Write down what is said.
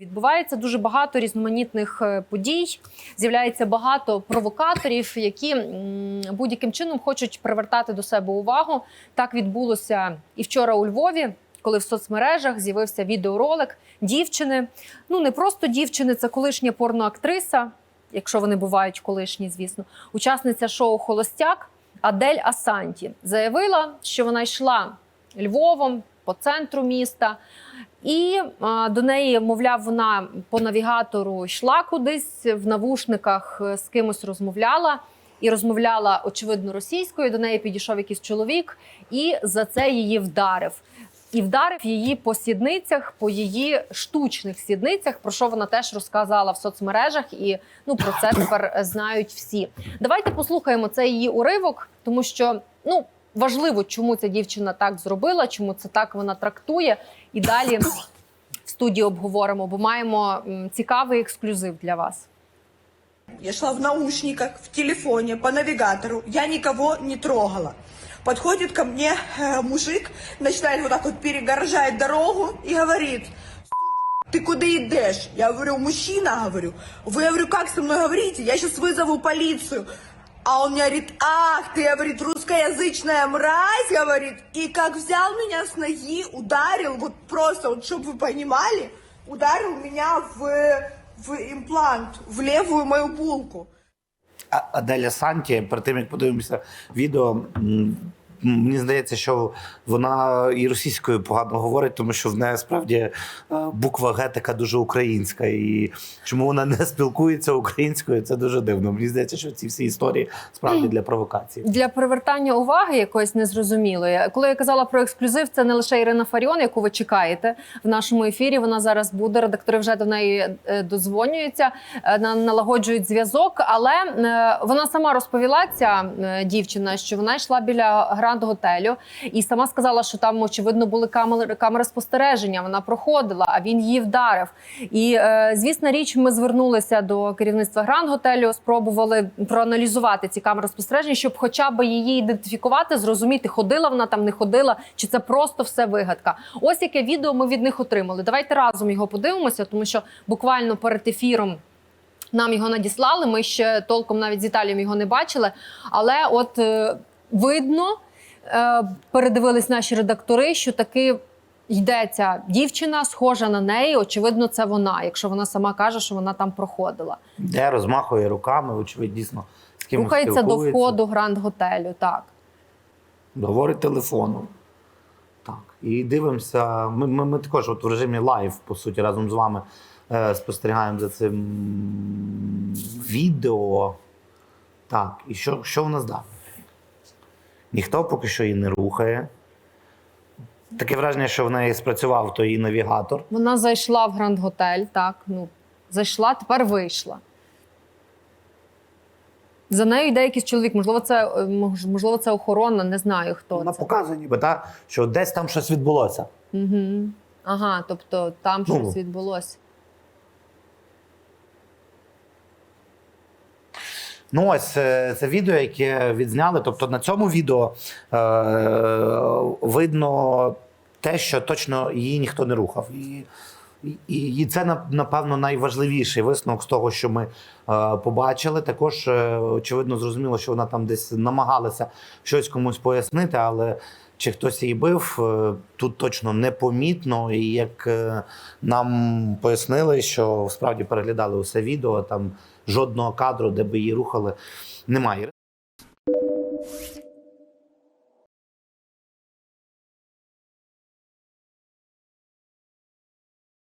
Відбувається дуже багато різноманітних е, подій. З'являється багато провокаторів, які будь-яким чином хочуть привертати до себе увагу. Так відбулося і вчора у Львові, коли в соцмережах з'явився відеоролик дівчини. Ну не просто дівчини, це колишня порноактриса, якщо вони бувають колишні, звісно, учасниця шоу Холостяк Адель Асанті заявила, що вона йшла Львовом по центру міста. І до неї, мовляв, вона по навігатору йшла кудись в навушниках е, з кимось розмовляла. І розмовляла очевидно російською. До неї підійшов якийсь чоловік і за це її вдарив. І вдарив її по сідницях, по її штучних сідницях, про що вона теж розказала в соцмережах, і ну про це тепер знають всі. Давайте послухаємо цей її уривок, тому що ну важливо, чому ця дівчина так зробила, чому це так вона трактує. І далі в студії обговоримо, бо маємо м, цікавий ексклюзив для вас. Я шла в наушниках, в телефоне, по навигатору. Я никого не трогала. Подходит ко мне э, мужик, начинает вот так вот перегорожать дорогу и говорит, «Су**, ты куда идешь? Я говорю, мужчина, говорю. Вы, говорю, как со мной говорите? Я сейчас вызову полицию. А он мне говорит, ах, ты, говорит, русскоязычная мразь, говорит. И как взял меня с ноги, ударил, вот просто, вот чтобы вы понимали, ударил меня в, в имплант, в левую мою булку. А- Аделя Санті, перед тим як подивимося відео, м, мені здається, що вона і російською погано говорить, тому що в неї справді е, буква Г така дуже українська. І чому вона не спілкується українською, це дуже дивно. Мені здається, що ці всі історії справді для провокації. Для привертання уваги якоїсь незрозумілої. Коли я казала про ексклюзив, це не лише Ірина Фаріон, яку ви чекаєте в нашому ефірі. Вона зараз буде. Редактори вже до неї е, дозвонюються, е, налагоджують зв'язок. Але вона сама розповіла ця дівчина, що вона йшла біля гранд готелю і сама сказала, що там очевидно були камери, камери спостереження. Вона проходила, а він її вдарив. І е, звісна річ, ми звернулися до керівництва гранд готелю, спробували проаналізувати ці камери спостереження, щоб хоча б її ідентифікувати, зрозуміти, ходила вона там, не ходила, чи це просто все вигадка. Ось яке відео ми від них отримали. Давайте разом його подивимося, тому що буквально перед ефіром. Нам його надіслали. Ми ще толком навіть з Італією його не бачили. Але от е, видно, передивились наші редактори, що таки йдеться дівчина, схожа на неї. Очевидно, це вона, якщо вона сама каже, що вона там проходила. Де розмахує руками, очевидь, дійсно з кимось Рухається до спілкується. входу гранд готелю. Так. говорить телефоном. Так, і дивимося. Ми, ми, ми також от в режимі лайв, по суті, разом з вами е, спостерігаємо за цим відео. Так, і що, що в нас далі? Ніхто поки що її не рухає. Таке враження, що в неї спрацював той її навігатор. Вона зайшла в гранд готель. Так, ну зайшла, тепер вийшла. За нею йде якийсь чоловік. Можливо, це е, можливо, це охорона, не знаю хто Вона це. показує, ніби та, що десь там щось відбулося. Угу. Ага, тобто там Ну. щось відбулося. Ну, ось е, це відео, яке відзняли. Тобто на цьому відео е, видно те, що точно її ніхто не рухав. І, і, і це напевно найважливіший висновок з того, що ми е, побачили. Також е, очевидно зрозуміло, що вона там десь намагалася щось комусь пояснити, але. Чи хтось її бив, е, тут точно непомітно. І як е, нам пояснили, що справді переглядали усе відео, там жодного кадру, де би її рухали, немає.